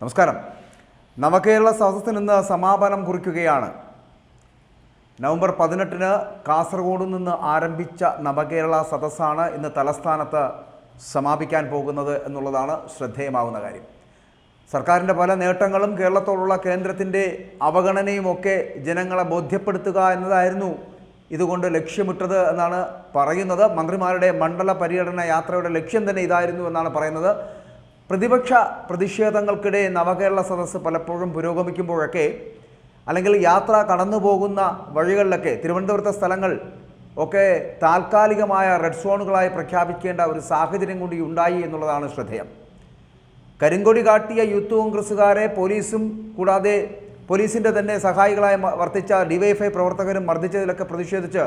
നമസ്കാരം. നവകേരള സദസ്സിന് ഇന്ന് സമാപനം കുറിക്കുകയാണ്. നവംബർ പതിനെട്ടിന് കാസർഗോഡ് നിന്ന് ആരംഭിച്ച നവകേരള സദസ്സാണ് ഇന്ന് തലസ്ഥാനത്ത് സമാപിക്കാൻ പോകുന്നത് എന്നുള്ളതാണ് ശ്രദ്ധേയമാകുന്ന കാര്യം. സർക്കാരിന്റെ പല നേട്ടങ്ങളും കേരളത്തോടുള്ള കേന്ദ്രത്തിന്റെ അവഗണനയുമൊക്കെ ജനങ്ങളെ ബോധ്യപ്പെടുത്തുക എന്നതായിരുന്നു ഇതുകൊണ്ട് ലക്ഷ്യമിട്ടത് എന്നാണ് പറയുന്നത്. മന്ത്രിമാരുടെ മണ്ഡല പര്യടന യാത്രയുടെ ലക്ഷ്യം തന്നെ ഇതായിരുന്നു എന്നാണ് പറയുന്നത്. പ്രതിപക്ഷ പ്രതിഷേധങ്ങൾക്കിടെ നവകേരള സദസ്സ് പലപ്പോഴും പുരോഗമിക്കുമ്പോഴൊക്കെ അല്ലെങ്കിൽ യാത്ര കടന്നു പോകുന്ന വഴികളിലൊക്കെ തിരുവനന്തപുരത്തെ സ്ഥലങ്ങൾ ഒക്കെ താൽക്കാലികമായ റെഡ് സോണുകളായി പ്രഖ്യാപിക്കേണ്ട ഒരു സാഹചര്യം കൂടി ഉണ്ടായി എന്നുള്ളതാണ് ശ്രദ്ധേയം. കരിങ്കൊടി കാട്ടിയ യൂത്ത് കോൺഗ്രസ്സുകാരെ പോലീസും കൂടാതെ പോലീസിന്റെ തന്നെ സഹായികളായി വർത്തിച്ച ഡിവൈഎഫ്ഐ പ്രവർത്തകരും മർദ്ദിച്ചതിലൊക്കെ പ്രതിഷേധിച്ച്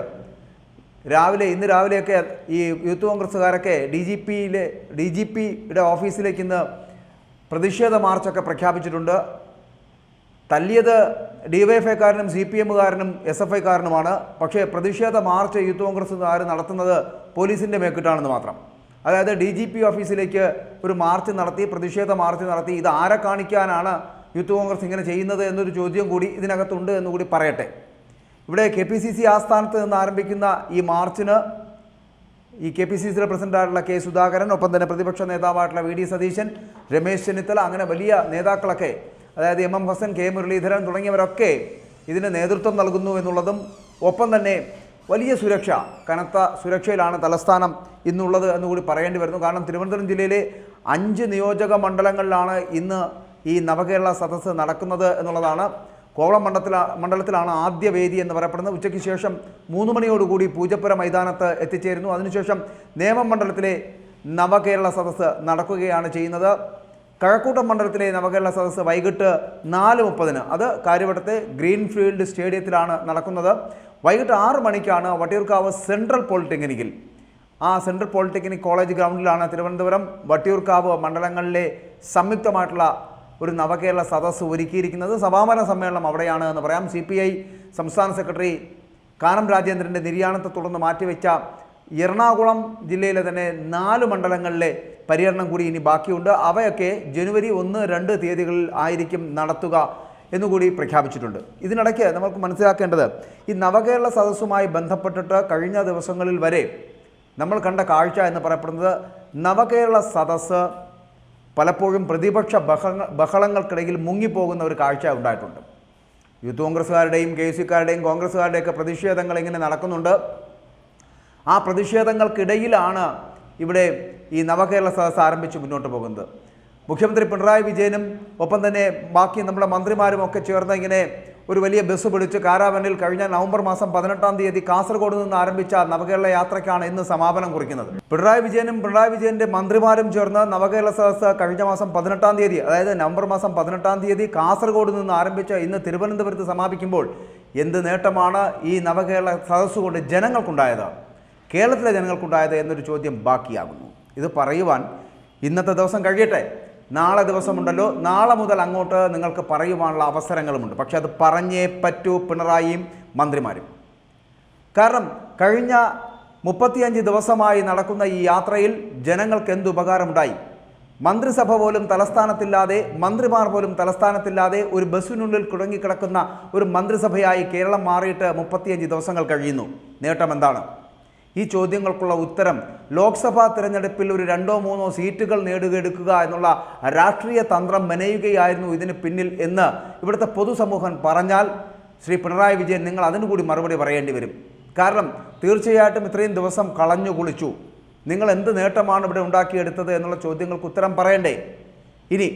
രാവിലെ ഇന്ന് രാവിലെയൊക്കെ ഈ യൂത്ത് കോൺഗ്രസ്സുകാരൊക്കെ ഡി ജി പിയിലെ ഡി ജി പിയുടെ ഓഫീസിലേക്ക് ഇന്ന് പ്രതിഷേധ മാർച്ചൊക്കെ പ്രഖ്യാപിച്ചിട്ടുണ്ട്. തല്ലിയത് ഡിവൈഎഫ്ഐക്കാരനും സി പി എമ്മുകാരനും എസ് എഫ് ഐക്കാരനുമാണ് പക്ഷേ പ്രതിഷേധ മാർച്ച് യൂത്ത് കോൺഗ്രസ്സുകാർ നടത്തുന്നത് പോലീസിന്റെ മേക്കിട്ടാണെന്ന് മാത്രം. അതായത് ഡി ജി പി ഓഫീസിലേക്ക് ഒരു മാർച്ച് നടത്തി പ്രതിഷേധ മാർച്ച് നടത്തി ഇത് ആരെ കാണിക്കാനാണ് യൂത്ത് കോൺഗ്രസ് ഇങ്ങനെ ചെയ്യുന്നത് എന്നൊരു ചോദ്യം കൂടി ഇതിനകത്തുണ്ട് എന്നുകൂടി പറയട്ടെ. ഇവിടെ കെ പി സി സി ആസ്ഥാനത്ത് നിന്ന് ആരംഭിക്കുന്ന ഈ മാർച്ചിന് ഈ കെ പി സി സിയുടെ പ്രസിഡന്റായിട്ടുള്ള കെ സുധാകരൻ ഒപ്പം തന്നെ പ്രതിപക്ഷ നേതാവായിട്ടുള്ള വി ഡി സതീശൻ രമേശ് ചെന്നിത്തല അങ്ങനെ വലിയ നേതാക്കളൊക്കെ അതായത് M M Hassan K Muraleedharan തുടങ്ങിയവരൊക്കെ ഇതിന് നേതൃത്വം നൽകുന്നു എന്നുള്ളതും ഒപ്പം തന്നെ വലിയ സുരക്ഷ കനത്ത സുരക്ഷയിലാണ് തലസ്ഥാനം ഇന്നുള്ളത് എന്നുകൂടി പറയേണ്ടി വരുന്നു. കാരണം തിരുവനന്തപുരം ജില്ലയിലെ അഞ്ച് നിയോജക മണ്ഡലങ്ങളിലാണ് ഇന്ന് ഈ നവകേരള സദസ്സ് നടക്കുന്നത് എന്നുള്ളതാണ് കോവളം മണ്ഡലത്തില മണ്ഡലത്തിലാണ് ആദ്യ വേദി എന്ന് പറയപ്പെടുന്നത്. ഉച്ചയ്ക്ക് ശേഷം മൂന്ന് മണിയോടുകൂടി പൂജപ്പുര മൈതാനത്ത് എത്തിച്ചേരുന്നു. അതിനുശേഷം നേമം മണ്ഡലത്തിലെ നവകേരള സദസ്സ് നടക്കുകയാണ് ചെയ്യുന്നത്. കഴക്കൂട്ടം മണ്ഡലത്തിലെ നവകേരള സദസ്സ് വൈകിട്ട് നാല് മുപ്പതിന്. അത് കാര്യവട്ടത്തെ ഗ്രീൻഫീൽഡ് സ്റ്റേഡിയത്തിലാണ് നടക്കുന്നത്. വൈകിട്ട് ആറ് മണിക്കാണ് വട്ടിയൂർക്കാവ് സെൻട്രൽ പോളിടെക്നിക്കിൽ. ആ സെൻട്രൽ പോളിടെക്നിക് കോളേജ് ഗ്രൗണ്ടിലാണ് തിരുവനന്തപുരം. വട്ടിയൂർക്കാവ് മണ്ഡലങ്ങളിലെ സംയുക്തമായിട്ടുള്ള ഒരു നവകേരള സദസ്സ് ഒരുക്കിയിരിക്കുന്നത്. സമാപന സമ്മേളനം അവിടെയാണ് എന്ന് പറയാം. സി പി ഐ സംസ്ഥാന സെക്രട്ടറി കാനം രാജേന്ദ്രന്റെ നിര്യാണത്തെ തുടർന്ന് മാറ്റിവെച്ച എറണാകുളം ജില്ലയിലെ തന്നെ നാല് മണ്ഡലങ്ങളിലെ പര്യടനം കൂടി ഇനി ബാക്കിയുണ്ട്. അവയൊക്കെ ജനുവരി ഒന്ന് രണ്ട് തീയതികളിൽ ആയിരിക്കും നടത്തുക എന്നുകൂടി പ്രഖ്യാപിച്ചിട്ടുണ്ട്. ഇതിനിടയ്ക്ക് നമുക്ക് മനസ്സിലാക്കേണ്ടത് ഈ നവകേരള സദസ്സുമായി ബന്ധപ്പെട്ടിട്ട് കഴിഞ്ഞ ദിവസങ്ങളിൽ വരെ നമ്മൾ കണ്ട കാഴ്ച എന്ന് പറയപ്പെടുന്നത് നവകേരള സദസ്സ് പലപ്പോഴും പ്രതിപക്ഷ ബഹ ബഹളങ്ങൾക്കിടയിൽ മുങ്ങിപ്പോകുന്ന ഒരു കാഴ്ച ഉണ്ടായിട്ടുണ്ട്. യൂത്ത് കോൺഗ്രസ്സുകാരുടെയും കെ എസ് സിക്കാരുടെയും കോൺഗ്രസ്സുകാരുടെയൊക്കെ പ്രതിഷേധങ്ങൾ ഇങ്ങനെ നടക്കുന്നുണ്ട്. ആ പ്രതിഷേധങ്ങൾക്കിടയിലാണ് ഇവിടെ ഈ നവകേരള സദസ് ആരംഭിച്ച് മുന്നോട്ട് പോകുന്നത്. മുഖ്യമന്ത്രി പിണറായി വിജയനും ഒപ്പം തന്നെ ബാക്കി നമ്മുടെ മന്ത്രിമാരും ഒക്കെ ചേർന്ന് ഇങ്ങനെ ഒരു വലിയ ബസ് പിടിച്ച് കാരാവനിൽ കഴിഞ്ഞ നവംബർ മാസം പതിനെട്ടാം തീയതി കാസർഗോഡ് നിന്ന് ആരംഭിച്ച നവകേരള യാത്രയ്ക്കാണ് ഇന്ന് സമാപനം കുറിക്കുന്നത്. പിണറായി വിജയനും പിണറായി വിജയന്റെ മന്ത്രിമാരും ചേർന്ന് നവകേരള സദസ് കഴിഞ്ഞ മാസം പതിനെട്ടാം തീയതി അതായത് നവംബർ മാസം പതിനെട്ടാം തീയതി കാസർഗോഡ് നിന്ന് ആരംഭിച്ച ഇന്ന് തിരുവനന്തപുരത്ത് സമാപിക്കുമ്പോൾ എന്ത് നേട്ടമാണ് ഈ നവകേരള സദസ്സുകൊണ്ട് ജനങ്ങൾക്കുണ്ടായത്? കേരളത്തിലെ ജനങ്ങൾക്കുണ്ടായത് എന്നൊരു ചോദ്യം ബാക്കിയാകുന്നു. ഇത് പറയുവാൻ ഇന്നത്തെ ദിവസം കഴിയട്ടെ. നാളെ ദിവസമുണ്ടല്ലോ. നാളെ മുതൽ അങ്ങോട്ട് നിങ്ങൾക്ക് പറയുവാനുള്ള അവസരങ്ങളുമുണ്ട്. പക്ഷെ അത് പറഞ്ഞേ പറ്റൂ പിണറായിയും മന്ത്രിമാരും. കാരണം കഴിഞ്ഞ മുപ്പത്തിയഞ്ച് ദിവസമായി നടക്കുന്ന ഈ യാത്രയിൽ ജനങ്ങൾക്ക് എന്ത് ഉപകാരമുണ്ടായി? മന്ത്രിസഭ പോലും തലസ്ഥാനത്തില്ലാതെ മന്ത്രിമാർ പോലും തലസ്ഥാനത്തില്ലാതെ ഒരു ബസ്സിനുള്ളിൽ കുടുങ്ങിക്കിടക്കുന്ന ഒരു മന്ത്രിസഭയായി കേരളം മാറിയിട്ട് മുപ്പത്തിയഞ്ച് ദിവസങ്ങൾ കഴിയുന്നു. നേട്ടം എന്താണ്? ഈ ചോദ്യങ്ങൾക്കുള്ള ഉത്തരം ലോക്സഭാ തിരഞ്ഞെടുപ്പിൽ ഒരു രണ്ടോ മൂന്നോ സീറ്റുകൾ നേടുകയെടുക്കുക എന്നുള്ള രാഷ്ട്രീയ തന്ത്രം മെനയുകയായിരുന്നു ഇതിന് പിന്നിൽ എന്ന് ഇവിടുത്തെ പൊതുസമൂഹം പറഞ്ഞാൽ ശ്രീ പിണറായി വിജയൻ നിങ്ങൾ അതിനു കൂടി മറുപടി പറയേണ്ടി വരും. കാരണം തീർച്ചയായിട്ടും ഇത്രയും ദിവസം കളഞ്ഞു കുളിച്ചു. നിങ്ങൾ എന്ത് നേട്ടമാണ് ഇവിടെ ഉണ്ടാക്കിയെടുത്തത് എന്നുള്ള ചോദ്യങ്ങൾക്ക് ഉത്തരം പറയണ്ടേ? ഇനി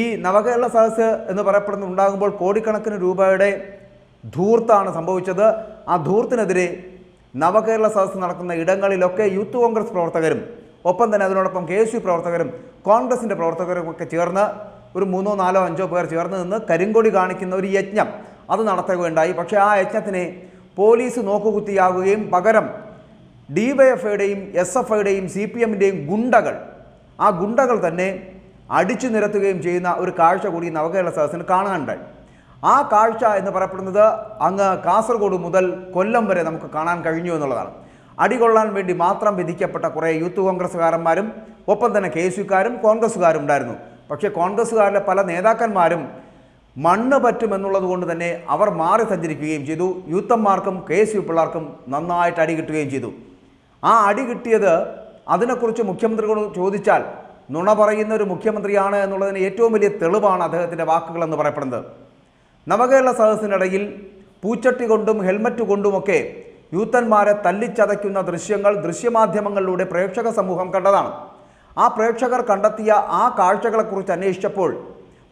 ഈ നവകേരള സദസ്സ് എന്ന് പറയപ്പെടുന്ന ഉണ്ടാകുമ്പോൾ കോടിക്കണക്കിന് രൂപയുടെ ധൂർത്താണ് സംഭവിച്ചത്. ആ ധൂർത്തിനെതിരെ നവകേരള സദസ്സ് നടക്കുന്ന ഇടങ്ങളിലൊക്കെ യൂത്ത് കോൺഗ്രസ് പ്രവർത്തകരും ഒപ്പം തന്നെ അതിനോടൊപ്പം കെ എസ് യു പ്രവർത്തകരും കോൺഗ്രസിന്റെ പ്രവർത്തകരും ഒക്കെ ചേർന്ന് ഒരു മൂന്നോ നാലോ അഞ്ചോ പേർ ചേർന്ന് നിന്ന് കരിങ്കൊടി കാണിക്കുന്ന ഒരു യജ്ഞം അത് നടത്തുകയുണ്ടായി. പക്ഷേ ആ യജ്ഞത്തിനെ പോലീസ് നോക്കുകുത്തിയാവുകയും പകരം ഡി വൈ എഫ് ഐയുടെയും എസ് എഫ് ഐയുടെയും സി പി എമ്മിന്റെയും ഗുണ്ടകൾ ആ ഗുണ്ടകൾ തന്നെ അടിച്ചു നിരത്തുകയും ചെയ്യുന്ന ഒരു കാഴ്ച കൂടി നവകേരള സദസ്സിന് കാണാനുണ്ടായി. ആ കാഴ്ച എന്ന് പറയപ്പെടുന്നത് അങ്ങ് കാസർഗോഡ് മുതൽ കൊല്ലം വരെ നമുക്ക് കാണാൻ കഴിഞ്ഞു എന്നുള്ളതാണ്. അടികൊള്ളാൻ വേണ്ടി മാത്രം വിധിക്കപ്പെട്ട കുറേ യൂത്ത് കോൺഗ്രസ്സുകാരന്മാരും ഒപ്പം തന്നെ കെ എസ് യുക്കാരും കോൺഗ്രസ്സുകാരും ഉണ്ടായിരുന്നു. പക്ഷേ കോൺഗ്രസ്സുകാരിലെ പല നേതാക്കന്മാരും മണ്ണ് പറ്റുമെന്നുള്ളത് കൊണ്ട് തന്നെ അവർ മാറി സഞ്ചരിക്കുകയും ചെയ്തു. യൂത്തന്മാർക്കും കെ എസ് യു പിള്ളേർക്കും നന്നായിട്ട് അടി കിട്ടുകയും ചെയ്തു. ആ അടി കിട്ടിയത് അതിനെക്കുറിച്ച് മുഖ്യമന്ത്രിയോട് ചോദിച്ചാൽ നുണ പറയുന്ന ഒരു മുഖ്യമന്ത്രിയാണ് എന്നുള്ളതിന് ഏറ്റവും വലിയ തെളിവാണ് അദ്ദേഹത്തിന്റെ വാക്കുകളെന്ന് പറയപ്പെടുന്നത്. നവകേരള സദസ്സിനിടയിൽ പൂച്ചട്ടി കൊണ്ടും ഹെൽമറ്റ് കൊണ്ടുമൊക്കെ യൂത്തന്മാരെ തല്ലിച്ചതയ്ക്കുന്ന ദൃശ്യങ്ങൾ ദൃശ്യമാധ്യമങ്ങളിലൂടെ പ്രേക്ഷക സമൂഹം കണ്ടതാണ്. ആ പ്രേക്ഷകർ കണ്ടെത്തിയ ആ കാഴ്ചകളെക്കുറിച്ച് അന്വേഷിച്ചപ്പോൾ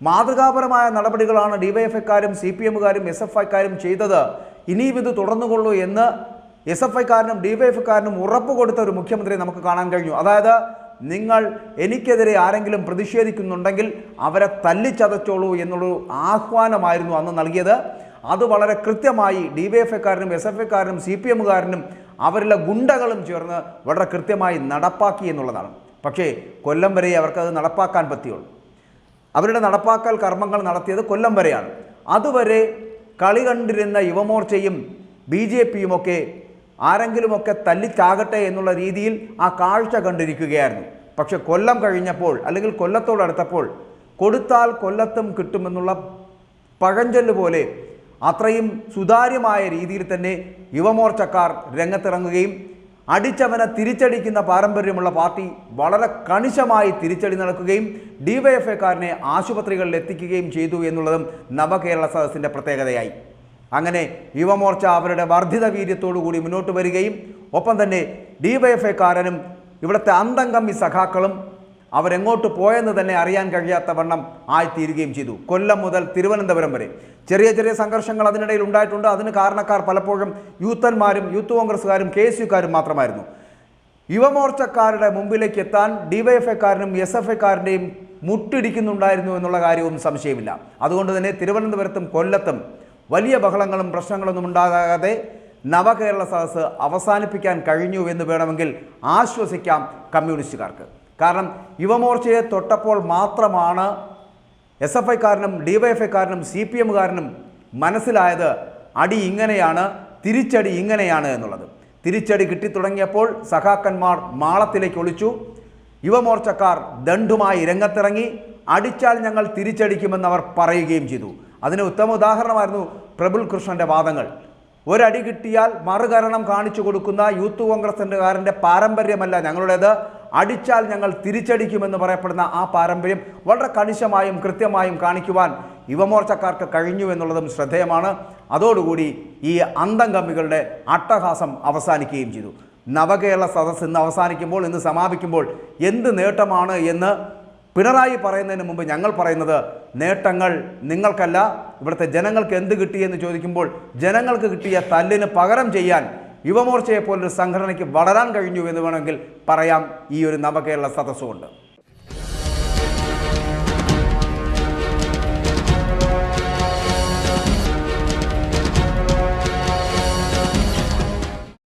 മാതൃകാപരമായ നടപടികളാണ് ഡിവൈഎഫ്ഐക്കാരും സി പി എമ്മുകാരും എസ് എഫ് ഐക്കാരും ചെയ്തത്. ഇനിയും ഇത് തുടർന്നുകൊള്ളൂ എന്ന് എസ് എഫ് ഐക്കാരനും ഡിവൈഎഫ്ഐക്കാരനും ഉറപ്പ് കൊടുത്ത ഒരു മുഖ്യമന്ത്രിയെ നമുക്ക് കാണാൻ കഴിഞ്ഞു. അതായത് നിങ്ങൾ എനിക്കെതിരെ ആരെങ്കിലും പ്രതിഷേധിക്കുന്നുണ്ടെങ്കിൽ അവരെ തല്ലിച്ചതച്ചോളൂ എന്നുള്ളൊരു ആഹ്വാനമായിരുന്നു അന്ന് നൽകിയത്. അത് വളരെ കൃത്യമായി ഡിവൈഎഫ്ഐക്കാരനും എസ് എഫ് ഐക്കാരനും സി പി എമ്മുകാരനും അവരിലെ ഗുണ്ടകളും ചേർന്ന് വളരെ കൃത്യമായി നടപ്പാക്കി എന്നുള്ളതാണ്. പക്ഷേ കൊല്ലം വരെ അവർക്കത് നടപ്പാക്കാൻ പറ്റിയുള്ളൂ. അവരുടെ നടപ്പാക്കൽ കർമ്മങ്ങൾ നടത്തിയത് കൊല്ലം വരെയാണ്. അതുവരെ കളി കണ്ടിരുന്ന യുവമോർച്ചയും ബി ജെ പിയുമൊക്കെ ആരെങ്കിലുമൊക്കെ തല്ലിച്ചാകട്ടെ എന്നുള്ള രീതിയിൽ ആ കാഴ്ച കണ്ടിരിക്കുകയായിരുന്നു. പക്ഷെ കൊല്ലം കഴിഞ്ഞപ്പോൾ അല്ലെങ്കിൽ കൊല്ലത്തോടടുത്തപ്പോൾ കൊടുത്താൽ കൊല്ലത്തും കിട്ടുമെന്നുള്ള പഴഞ്ചൊല്ല് പോലെ അത്രയും സുതാര്യമായ രീതിയിൽ തന്നെ യുവമോർച്ചക്കാർ രംഗത്തിറങ്ങുകയും അടിച്ചവനെ തിരിച്ചടിക്കുന്ന പാരമ്പര്യമുള്ള പാർട്ടി വളരെ കണിശമായി തിരിച്ചടി നടക്കുകയും ഡിവൈഎഫ്ഐക്കാരനെ ആശുപത്രികളിൽ എത്തിക്കുകയും ചെയ്തു എന്നുള്ളതും നവകേരള സദസ്സിന്റെ പ്രത്യേകതയായി. അങ്ങനെ യുവമോർച്ച അവരുടെ വർദ്ധിത വീര്യത്തോടുകൂടി മുന്നോട്ട് വരികയും ഒപ്പം തന്നെ ഡിവൈഎഫ്ഐക്കാരനും ഇവിടുത്തെ അന്തംകമ്മി സഖാക്കളും അവരെങ്ങോട്ട് പോയെന്ന് തന്നെ അറിയാൻ കഴിയാത്ത വണ്ണം ആയിത്തീരുകയും ചെയ്തു. കൊല്ലം മുതൽ തിരുവനന്തപുരം വരെ. ചെറിയ ചെറിയ സംഘർഷങ്ങൾ അതിനിടയിൽ ഉണ്ടായിട്ടുണ്ട്. അതിന് കാരണക്കാർ പലപ്പോഴും യൂത്തന്മാരും യൂത്ത് കോൺഗ്രസ്സുകാരും കെ എസ് യുക്കാരും മാത്രമായിരുന്നു. യുവമോർച്ചക്കാരുടെ മുമ്പിലേക്ക് എത്താൻ ഡിവൈഎഫ്ഐക്കാരനും എസ് എഫ് ഐക്കാരന്റെയും മുട്ടിടിക്കുന്നുണ്ടായിരുന്നു എന്നുള്ള കാര്യവും സംശയമില്ല. അതുകൊണ്ട് തന്നെ തിരുവനന്തപുരത്തും കൊല്ലത്തും വലിയ ബഹളങ്ങളും പ്രശ്നങ്ങളൊന്നും ഉണ്ടാകാതെ നവകേരള സദസ്സ് അവസാനിപ്പിക്കാൻ കഴിഞ്ഞു എന്ന് വേണമെങ്കിൽ ആശ്വസിക്കാം കമ്മ്യൂണിസ്റ്റുകാർക്ക്. കാരണം യുവമോർച്ചയെ തൊട്ടപ്പോൾ മാത്രമാണ് എസ് എഫ് ഐക്കാരനും ഡിവൈഎഫ്ഐക്കാരനും സി പി എമ്മുകാരനും മനസ്സിലായത് അടി ഇങ്ങനെയാണ് തിരിച്ചടി ഇങ്ങനെയാണ് എന്നുള്ളത്. തിരിച്ചടി കിട്ടിത്തുടങ്ങിയപ്പോൾ സഖാക്കന്മാർ മാളത്തിലേക്ക് ഒളിച്ചു. യുവമോർച്ചക്കാർ ദണ്ഡുമായി രംഗത്തിറങ്ങി. അടിച്ചാൽ ഞങ്ങൾ തിരിച്ചടിക്കുമെന്ന് അവർ പറയുകയും ചെയ്തു. അതിന് ഉത്തമ ഉദാഹരണമായിരുന്നു പ്രബുൽ കൃഷ്ണന്റെ വാദങ്ങൾ. ഒരടി കിട്ടിയാൽ മറുകരണം കാണിച്ചു കൊടുക്കുന്ന യൂത്ത് കോൺഗ്രസിന്റെകാരന്റെ പാരമ്പര്യമല്ല ഞങ്ങളുടേത്. അടിച്ചാൽ ഞങ്ങൾ തിരിച്ചടിക്കുമെന്ന് പറയപ്പെടുന്ന ആ പാരമ്പര്യം വളരെ കണിശമായും കൃത്യമായും കാണിക്കുവാൻ യുവമോർച്ചക്കാർക്ക് കഴിഞ്ഞു എന്നുള്ളതും ശ്രദ്ധേയമാണ്. അതോടുകൂടി ഈ അന്തംകമ്മികളുടെ അട്ടഹാസം അവസാനിക്കുകയും ചെയ്തു. നവകേരള സദസ്സ് ഇന്ന് അവസാനിക്കുമ്പോൾ ഇന്ന് സമാപിക്കുമ്പോൾ എന്ത് നേട്ടമാണ് എന്ന് പിണറായി പറയുന്നതിന് മുമ്പ് ഞങ്ങൾ പറയുന്നത് നേട്ടങ്ങൾ നിങ്ങൾക്കല്ല ഇവിടുത്തെ ജനങ്ങൾക്ക് എന്ത് കിട്ടിയെന്ന് ചോദിക്കുമ്പോൾ ജനങ്ങൾക്ക് കിട്ടിയ തല്ലിന് പകരം ചെയ്യാൻ യുവമോർച്ചയെ പോലൊരു സംഘടനയ്ക്ക് വളരാൻ കഴിഞ്ഞു എന്ന് വേണമെങ്കിൽ പറയാം. ഈ ഒരു നവകേരള സദസ്സുകൊണ്ട്.